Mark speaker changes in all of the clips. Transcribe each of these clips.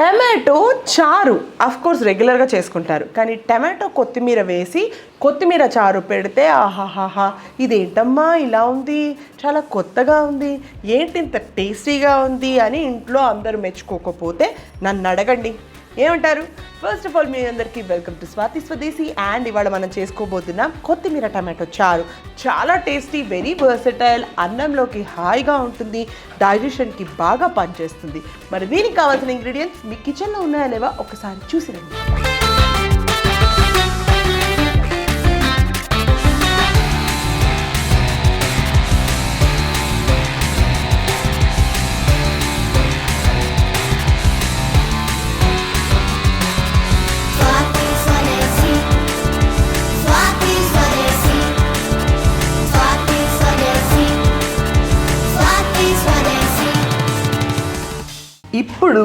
Speaker 1: Tomato చారు. Of course రెగ్యులర్గా చేసుకుంటారు. కానీ టమాటో కొత్తిమీర వేసి కొత్తిమీర చారు పెడితే ఆహాహాహా ఇదేంటమ్మా ఇలా ఉంది? చాలా కొత్తగా ఉంది. ఏంటి ఇంత టేస్టీగా ఉంది అని ఇంట్లో అందరూ మెచ్చుకోకపోతే నన్ను అడగండి. ఏమంటారు? ఫస్ట్ ఆఫ్ ఆల్ మీ అందరికీ వెల్కమ్ టు స్వాతి స్వదేశీ అండ్ ఇవాళ మనం చేసుకోబోతున్నాం కొత్తిమీర టమాటో చారు. చాలా టేస్టీ వెరీ వర్సటైల్ అన్నంలోకి హాయిగా ఉంటుంది డైజెషన్కి బాగా పనిచేస్తుంది. మరి దీనికి కావాల్సిన ఇంగ్రీడియంట్స్ మీ కిచెన్లో ఉన్నాయా లేవా? ఒకసారి చూసి రండి. ఇప్పుడు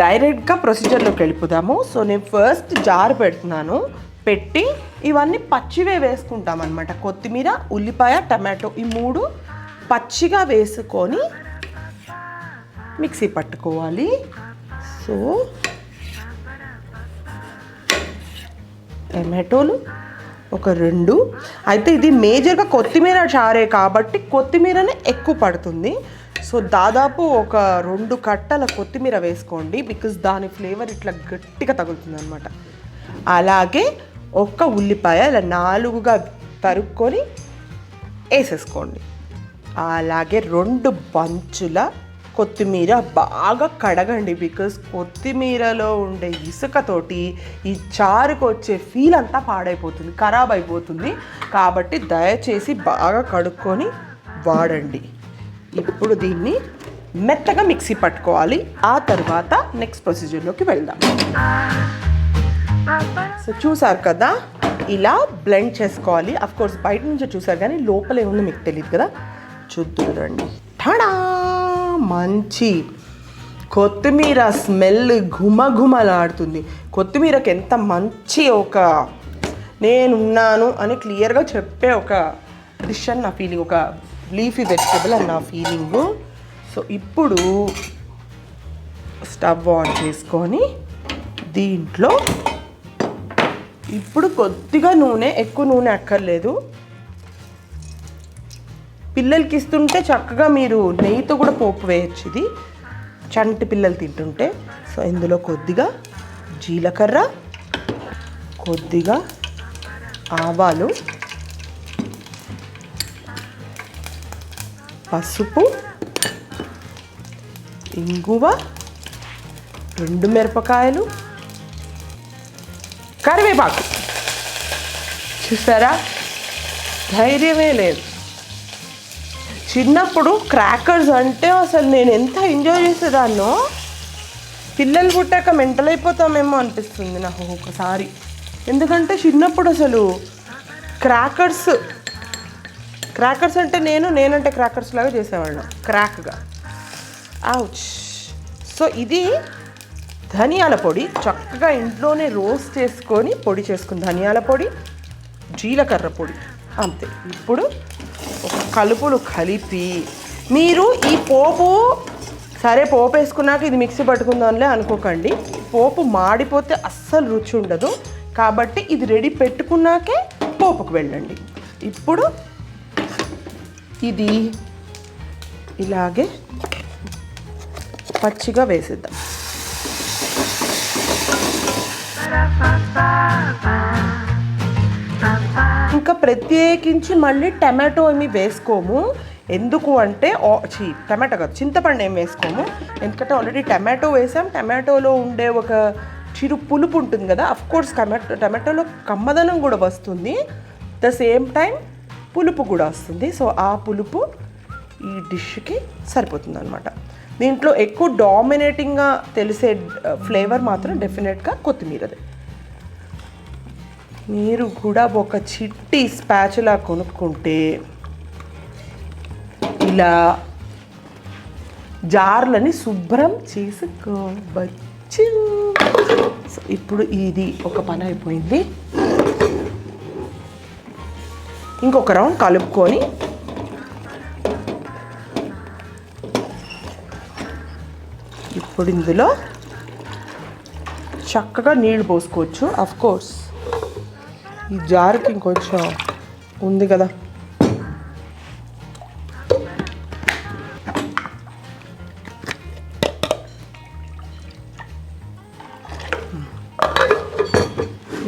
Speaker 1: డైరెక్ట్గా ప్రొసీజర్లోకి వెళ్ళిపోదాము. సో నేను ఫస్ట్ జార్ పెడుతున్నాను. పెట్టి ఇవన్నీ పచ్చివే వేసుకుంటాం అనమాట కొత్తిమీర ఉల్లిపాయ టమాటో ఈ మూడు పచ్చిగా వేసుకొని మిక్సీ పట్టుకోవాలి. సో టమాటోలు ఒక రెండు. అయితే ఇది మేజర్గా కొత్తిమీర చారే కాబట్టి కొత్తిమీరనే ఎక్కువ పడుతుంది. సో దాదాపు ఒక రెండు కట్టల కొత్తిమీర వేసుకోండి బికాజ్ దాని ఫ్లేవర్ ఇట్లా గట్టిగా తగులుతుంది అనమాట అలాగే ఒక్క ఉల్లిపాయ ఇలా నాలుగుగా తరుక్కొని వేసేసుకోండి. అలాగే రెండు బంచుల కొత్తిమీర బాగా కడగండి బికాస్ కొత్తిమీరలో ఉండే ఇసుకతోటి ఈ చారుకు వచ్చే ఫీల్ అంతా పాడైపోతుంది ఖరాబ్ అయిపోతుంది. కాబట్టి దయచేసి బాగా కడుక్కొని వాడండి. ఇప్పుడు దీన్ని మెత్తగా మిక్సీ పట్టుకోవాలి. ఆ తర్వాత నెక్స్ట్ ప్రొసీజర్లోకి వెళ్దాం. సో చూసారు కదా? ఇలా బ్లెండ్ చేసుకోవాలి. అఫ్ కోర్స్ బయట నుంచి చూసారు కానీ లోపల ఏముందో మీకు తెలియదు కదా? చూద్దురండి ఠడా మంచి కొత్తిమీర స్మెల్ ఘుమఘుమలాడుతుంది. కొత్తిమీరకి ఎంత మంచి ఒక నేనున్నాను అని క్లియర్గా చెప్పే ఒక డిష్ అని నా ఫీలింగ్ ఒక లీఫీ వెజిటబుల్ అని నా ఫీలింగు సో ఇప్పుడు స్టవ్ ఆన్ చేసుకొని దీంట్లో ఇప్పుడు కొద్దిగా నూనె ఎక్కువ నూనె అక్కర్లేదు. పిల్లలకి ఇస్తుంటే చక్కగా మీరు నెయ్యితో కూడా పోపు వేయచ్చు ఇది. చంటి పిల్లలు తింటుంటే. సో ఇందులో కొద్దిగా జీలకర్ర కొద్దిగా ఆవాలు పసుపు ఇంగువ రెండు మిరపకాయలు కరివేపాకు. చూసారా? ధైర్యమే లేదు. చిన్నప్పుడు క్రాకర్స్ అంటే అసలు నేను ఎంత ఎంజాయ్ చేసేదాన్నో పిల్లలు పుట్టాక మెంటల్ అయిపోతామేమో అనిపిస్తుంది నాకు ఒకసారి ఎందుకంటే చిన్నప్పుడు అసలు క్రాకర్స్ క్రాకర్స్ అంటే నేను నేనంటే క్రాకర్స్ లాగా చేసేవాళ్ళం. క్రాక్గా అవుచ్ సో ఇది ధనియాల పొడి. చక్కగా ఇంట్లోనే రోస్ట్ చేసుకొని పొడి చేసుకుని ధనియాల పొడి జీలకర్ర పొడి. అంతే. ఇప్పుడు ఒక కలుపులు కలిపి మీరు ఈ పోపు సరే పోపు వేసుకున్నాక ఇది మిక్సీ పట్టుకుందాంలే అనుకోకండి. పోపు మాడిపోతే అస్సలు రుచి ఉండదు. కాబట్టి ఇది రెడీ పెట్టుకున్నాకే పోపుకు వెళ్ళండి. ఇప్పుడు ఇది ఇలాగే పచ్చిగా వేసేద్దాం. ఇంకా ప్రత్యేకించి మళ్ళీ టమాటో ఏమి వేసుకోము. ఎందుకు అంటే చీ టమాటో కాదు చింతపండు ఏం వేసుకోము. ఎందుకంటే ఆల్రెడీ టమాటో వేసాం. టమాటోలో ఉండే ఒక చిరు పులుపు ఉంటుంది కదా అఫ్ కోర్స్ టమాటో టమాటోలో కమ్మదనం కూడా వస్తుంది. ద సేమ్ టైం పులుపు కూడా వస్తుంది. సో ఆ పులుపు ఈ డిష్కి సరిపోతుంది అనమాట దీంట్లో ఎక్కువ డామినేటింగ్గా తెలిసే ఫ్లేవర్ మాత్రం డెఫినెట్గా కొత్తిమీరదే. మీరు కూడా ఒక చిట్టి స్పాచులా కొనుక్కుంటే ఇలా జార్లని శుభ్రం చేసుకోవచ్చు. ఇప్పుడు ఇది ఒక పని అయిపోయింది. ఇంకొక రౌండ్ కలుపుకొని ఇప్పుడు ఇందులో చక్కగా నీళ్ళు పోసుకోవచ్చు. అఫ్ కోర్స్ ఈ జారుకి ఇంకొంచెం ఉంది కదా.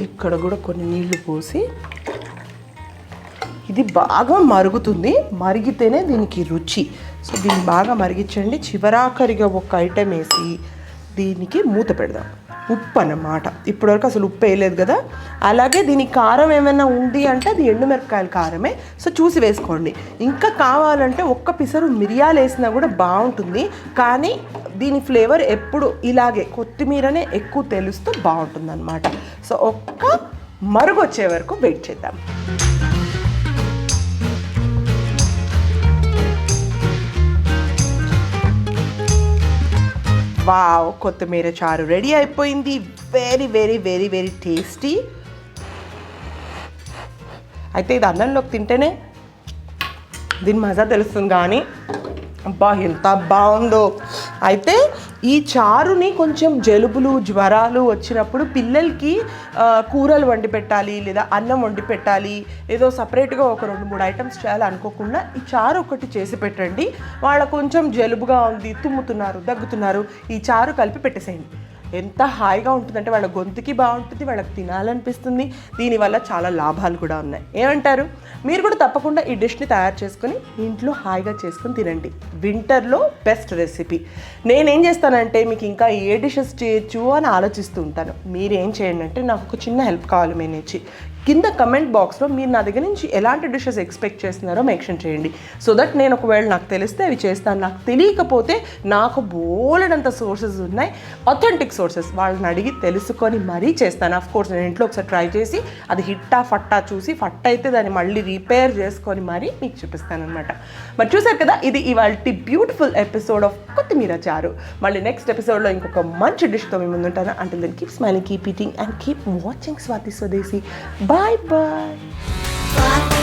Speaker 1: ఇక్కడ కూడా కొన్ని నీళ్ళు పోసి ఇది బాగా మరుగుతుంది. మరిగితేనే దీనికి రుచి. సో దీన్ని బాగా మరిగించండి. చివరాఖరిగా ఒక ఐటెం వేసి దీనికి మూత పెడదాం. ఉప్పు అన్నమాట. ఇప్పటివరకు అసలు ఉప్పు వేయలేదు కదా. అలాగే దీనికి కారం ఏమైనా ఉంది అంటే అది ఎండుమిరపకాయల కారమే. సో చూసి వేసుకోండి. ఇంకా కావాలంటే ఒక్క పిసరు మిరియాలు వేసినా కూడా బాగుంటుంది. కానీ దీని ఫ్లేవర్ ఎప్పుడు ఇలాగే కొత్తిమీరనే ఎక్కువ తెలుస్తూ బాగుంటుంది అనమాట సో ఒక్క మరుగు వచ్చే వరకు వెయిట్ చేద్దాం. వావ్ కొత్తిమీర చారు రెడీ అయిపోయింది. Very very very very tasty అయితే ఇది అన్నంలోకి తింటేనే దీని మజా తెలుస్తుంది కానీ అబ్బా ఎంత బాగుందో. అయితే ఈ చారుని కొంచెం జలుబులు జ్వరాలు వచ్చినప్పుడు పిల్లలకి కూరలు వండి పెట్టాలి లేదా అన్నం వండి పెట్టాలి ఏదో సపరేట్గా ఒక రెండు మూడు ఐటమ్స్ చేయాలనుకోకుండా ఈ చారు ఒకటి చేసి పెట్టండి. వాళ్ళ కొంచెం జలుబుగా ఉంది తుమ్ముతున్నారు దగ్గుతున్నారు ఈ చారు కలిపి పెట్టేసేయండి. ఎంత హాయిగా ఉంటుందంటే వాళ్ళ గొంతుకి బాగుంటుంది వాళ్ళకి తినాలనిపిస్తుంది. దీనివల్ల చాలా లాభాలు కూడా ఉన్నాయి. ఏమంటారు? మీరు కూడా తప్పకుండా ఈ డిష్ని తయారు చేసుకొని ఇంట్లో హాయిగా చేసుకొని తినండి. వింటర్లో బెస్ట్ రెసిపీ. నేనేం చేస్తానంటే మీకు ఇంకా ఏ డిషెస్ చేయొచ్చు అని ఆలోచిస్తూ ఉంటాను. మీరేం చేయండి అంటే నాకు ఒక చిన్న హెల్ప్ కావాలి మీ నుంచి. కింద కమెంట్ బాక్స్లో మీరు నా దగ్గర నుంచి ఎలాంటి డిషెస్ ఎక్స్పెక్ట్ చేస్తున్నారో మెన్షన్ చేయండి. సో దట్ నేను ఒకవేళ నాకు తెలిస్తే అవి చేస్తాను. నాకు తెలియకపోతే నాకు బోలెడంత సోర్సెస్ ఉన్నాయి. అథెంటిక్ సోర్సెస్ వాళ్ళని అడిగి తెలుసుకొని మరీ చేస్తాను. ఆఫ్ కోర్స్ నేను ఇంట్లో ఒకసారి ట్రై చేసి అది హిట్టా ఫట్టా చూసి ఫట్ అయితే దాన్ని మళ్ళీ రిపేర్ చేసుకొని మరీ మీకు చూపిస్తాను అనమాట మరి చూసారు కదా ఇది ఇవాళ బ్యూటిఫుల్ ఎపిసోడ్ ఆఫ్ కొత్తిమీర చారు. మళ్ళీ నెక్స్ట్ ఎపిసోడ్లో ఇంకొక మంచి డిష్తో మేము ముందుంటాను. అంటే then keep smiling keep eating and keep watching Swathi Swadeshi
Speaker 2: Bye-bye.